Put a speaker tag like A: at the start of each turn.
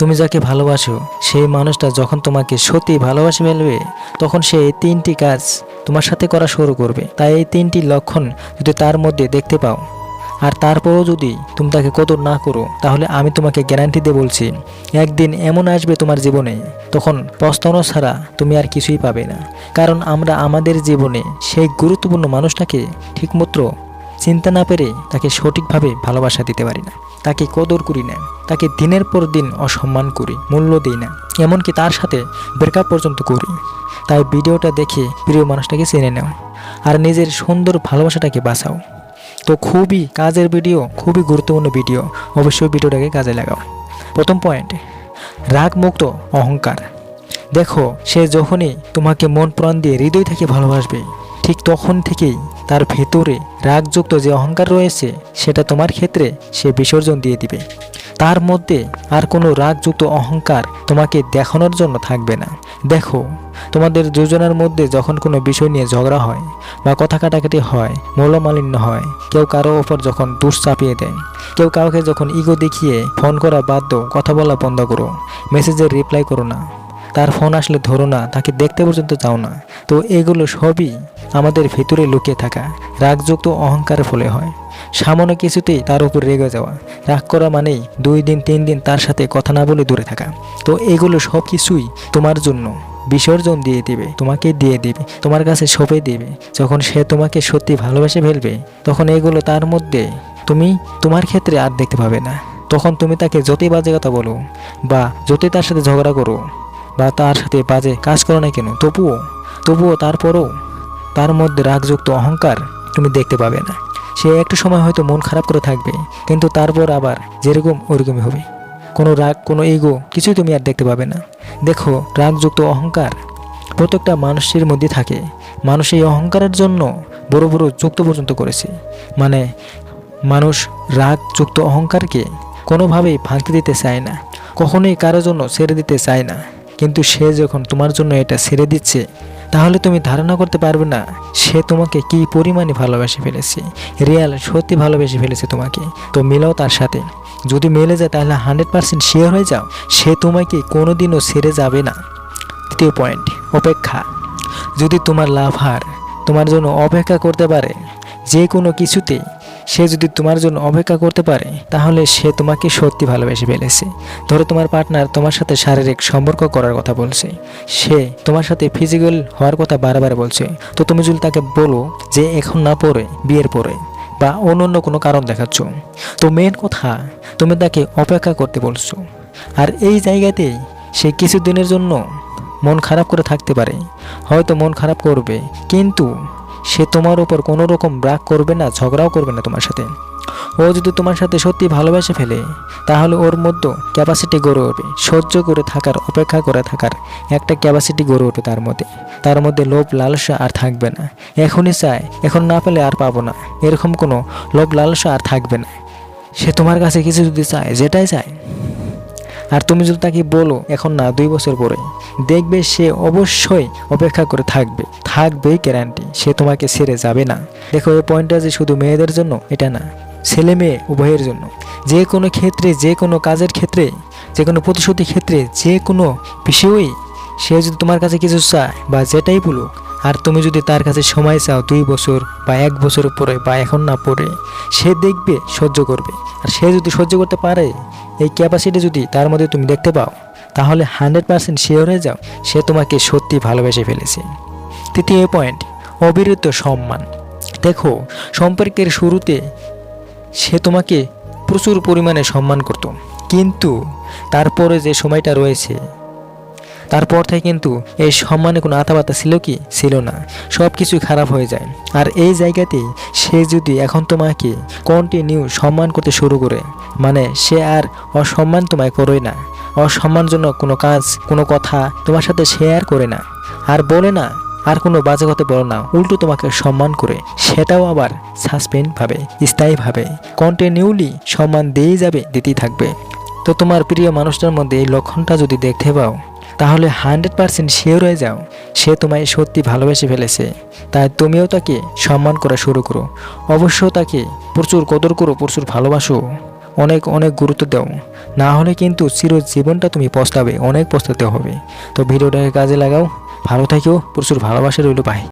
A: তুমি যাকে ভালোবাসো, সেই মানুষটা যখন তোমাকে সত্যি ভালোবাসে ফেলবে, তখন সে এই তিনটি কাজ তোমার সাথে করা শুরু করবে। তাই এই তিনটি লক্ষণ যদি তার মধ্যে দেখতে পাও, আর তারপরও যদি তুমি তাকে কদর না করো, তাহলে আমি তোমাকে গ্যারান্টি দিয়ে বলছি, একদিন এমন আসবে তোমার জীবনে, তখন পস্তানো ছাড়া তুমি আর কিছুই পাবে না। কারণ আমরা আমাদের জীবনে সেই গুরুত্বপূর্ণ মানুষটাকে ঠিকমতো চিন্তা না পেরে তাকে সঠিকভাবে ভালোবাসা দিতে পারি না। তাকে কদর করি না। তাকে দিনের পর দিন অসম্মান করি, মূল্য দিই না। এমনকি তার সাথে ব্রেকআপ পর্যন্ত করি। তাই ভিডিওটা দেখে প্রিয় মানুষটাকে চিনে নাও আর নিজের সুন্দর ভালোবাসাটাকে বাঁচাও। তো খুবই কাজের ভিডিও, খুবই গুরুত্বপূর্ণ ভিডিও। অবশ্যই ভিডিওটাকে কাজে লাগাও। প্রথম পয়েন্ট রাগ মুক্ত অহংকার। দেখো, সে যখনই তোমাকে মন প্রাণ দিয়ে হৃদয় থেকে ভালোবাসবে, ঠিক তখন থেকেই তার ভেতরে রাগযুক্ত যে অহংকার রয়েছে, সেটা তোমার ক্ষেত্রে সে বিসর্জন দিয়ে দিবে। তার মধ্যে আর কোনো রাগযুক্ত অহংকার তোমাকে দেখানোর জন্য থাকবে না। দেখো, তোমাদের দুজনের মধ্যে যখন কোনো বিষয় নিয়ে ঝগড়া হয় বা কথা কাটাকাটি হয়, মৌলমালিন্য হয়, কেউ কারও ওপর যখন দুষ চাপিয়ে দেয়, কেউ কাউকে যখন ইগো দেখিয়ে ফোন করা বাধ্য, কথা বলা বন্ধ করো মেসেজের রিপ্লাই করো না। তার ফোন আসলে ধরো না, তাকে দেখতে পর্যন্ত চাও না। তো এগুলো সবই আমাদের ভেতরে লুকিয়ে থাকা, রাগযুক্ত অহংকারের ফলে হয়। সামান্য কিছুতেই তার উপর রেগে যাওয়া, রাগ করা মানেই দুই দিন, তিন দিন তার সাথে কথা না বলে দূরে থাকা। তো এগুলো সব কিছুই তোমার জন্য। বিসর্জন দিয়ে দিবে, তোমাকে দিয়ে দিবে, তোমার কাছে সঁপে দিবে। যখন সে তোমাকে সত্যি ভালোবেসে ফেলবে, তখন এগুলো তার মধ্যে তুমি তোমার ক্ষেত্রে আর দেখতে পাবে না। তখন তুমি তাকে যতই বাজে কথা বলো বা যতই তার সাথে ঝগড়া করো বা তার সাথে বাজে কাজ করো না কেন? তবুও তবুও তারপরও তার মধ্যে রাগযুক্ত অহংকার তুমি দেখতে পাবে না। সে একটু সময় হয়তো মন খারাপ করে থাকবে, কিন্তু তারপর আবার যেরকম ওরকমই হবে। কোনো রাগ, কোনো ইগো কিছুই তুমি আর দেখতে পাবে না। দেখো, রাগযুক্ত অহংকার প্রত্যেকটা মানুষের মধ্যে থাকে। মানুষ এই অহংকারের জন্য বড় বড় যুক্ত পর্যন্ত করেছে। মানে মানুষ রাগযুক্ত অহংকারকে কোনোভাবেই ভাঙতে দিতে চায় না। কখনোই কারোর জন্য ছেড়ে দিতে চায় না। কিন্তু সে যখন তোমার জন্য এটা ছেড়ে দিচ্ছে, তাহলে তুমি ধারণা করতে পারবে না সে তোমাকে কি পরিমাণে ভালোবেসে ফেলেছে। রিয়াল সত্যি ভালোবেসে ফেলেছে তোমাকে। তো মিলাও তার সাথে। যদি মেলে যায় তাহলে হান্ড্রেড পার্সেন্ট শিওর হয়ে যাও। সে তোমাকে কোনোদিনও ছেড়ে যাবে না। তৃতীয় পয়েন্ট, অপেক্ষা। যদি তোমার লাভার তোমার জন্য অপেক্ষা করতে পারে, যে কোনো কিছুতেই সে যদি তোমার জন্য অপেক্ষা করতে পারে, তাহলে সে তোমাকে সত্যি ভালোবেসে ফেলেছে। ধরো তোমার পার্টনার তোমার সাথে শারীরিক সম্পর্ক করার কথা বলছে। সে তোমার সাথে ফিজিক্যাল হওয়ার কথা বারবার বলছে। তো তুমি যদি তাকে বলো যে এখন না পরে বিয়ের পরে, বা অন্য অন্য কোনো কারণ দেখাচ্ছ, তো মেন কথা, তুমি তাকে অপেক্ষা করতে বলছো। আর এই জায়গাতেই সে কিছুদিনের জন্য মন খারাপ করে থাকতে পারে। হয়তো মন খারাপ করবে, কিন্তু সে তোমার উপর কোনো রকম রাগ করবে না, ঝগড়াও করবে না তোমার সাথে। ও যদি তোমার সাথে সত্যি ভালোবেসে ফেলে, তাহলে ওর মধ্যে ক্যাপাসিটি গড়ে উঠবে। সহ্য করে থাকার, অপেক্ষা করে থাকার একটা ক্যাপাসিটি গড়ে উঠবে তার মধ্যে। তার মধ্যে লোভ, লালসা আর থাকবে না। এখনই চায়, এখন না পেলে আর পাবো না। এরকম কোনো লোভ, লালসা আর থাকবে না। সে তোমার কাছে কিছু যদি চায়, যেটাই চায়। আর তুমি যদি তাকে বলো, এখন না, দুই বছর পরে, দেখবে সে অবশ্যই অপেক্ষা করে থাকবে। থাকবেই গ্যারান্টি, সে তোমাকে ছেড়ে যাবে না। দেখো, এই পয়েন্টটা যে শুধু মেয়েদের জন্য, এটা না। ছেলে মেয়ে উভয়ের জন্য। যে কোনো ক্ষেত্রে, যে কোনো কাজের ক্ষেত্রে, যে কোনো প্রতিশ্রুতির ক্ষেত্রে, যে কোনো বিষয়েই সে যদি তোমার কাছে কিছু চায় বা যেটাই বলুক আর তুমি যদি তার কাছে সময় চাও দুই বছর বা এক বছর পরে বা এখন না পরে সে দেখবে, সহ্য করবে। আর সে যদি সহ্য করতে পারে, এই ক্যাপাসিটি যদি তার মধ্যে তুমি দেখতে পাও, তাহলে হান্ড্রেড পার্সেন্ট শিওর হয়ে যাও সে তোমাকে সত্যি ভালোবেসে ফেলেছে। তৃতীয় পয়েন্ট অবিরত সম্মান। দেখো, সম্পর্কের শুরুতে সে তোমাকে প্রচুর পরিমাণে সম্মান করত। কিন্তু তারপরে যে সময়টা রয়েছে তারপর থেকে কিন্তু এই সম্মানে কোনো আতাবাতা ছিল কি? ছিল না। সব কিছুই খারাপ হয়ে যায়। আর এই জায়গাতেই সে যদি এখন তোমাকে কন্টিনিউ সম্মান করতে শুরু করে মানে সে আর অসম্মান তোমায় করোই না। অসম্মানজনক কোনো কাজ, কোনো কথা তোমার সাথে শেয়ার করে না। আর বলে না, আর কোনো বাজে কথা বলো না। উল্টো তোমাকে সম্মান করে। সেটাও আবার সাসপেন্ড ভাবে স্থায়ীভাবে কন্টিনিউলি সম্মান দিয়েই যাবে, দিতেই থাকবে। তো তোমার প্রিয় মানুষটার মধ্যে এই লক্ষণটা যদি দেখতে পাও তাহলে হান্ড্রেড পার্সেন্ট শিওর হয়ে যাও, সে তোমায় সত্যি ভালোবেসে ফেলেছে। তাই তুমিও তাকে সম্মান করা শুরু করো। অবশ্য তাকে প্রচুর কদর করো, প্রচুর ভালোবাসো। অনেক অনেক গুরুত্ব দাও। না হলে কিন্তু চির জীবনটা তুমি পস্তাবে, অনেক পস্তাতে হবে। তো ভিডিওটাকে কাজে লাগাও, ভালো থাকিও প্রচুর ভালোবাসা রইল পাই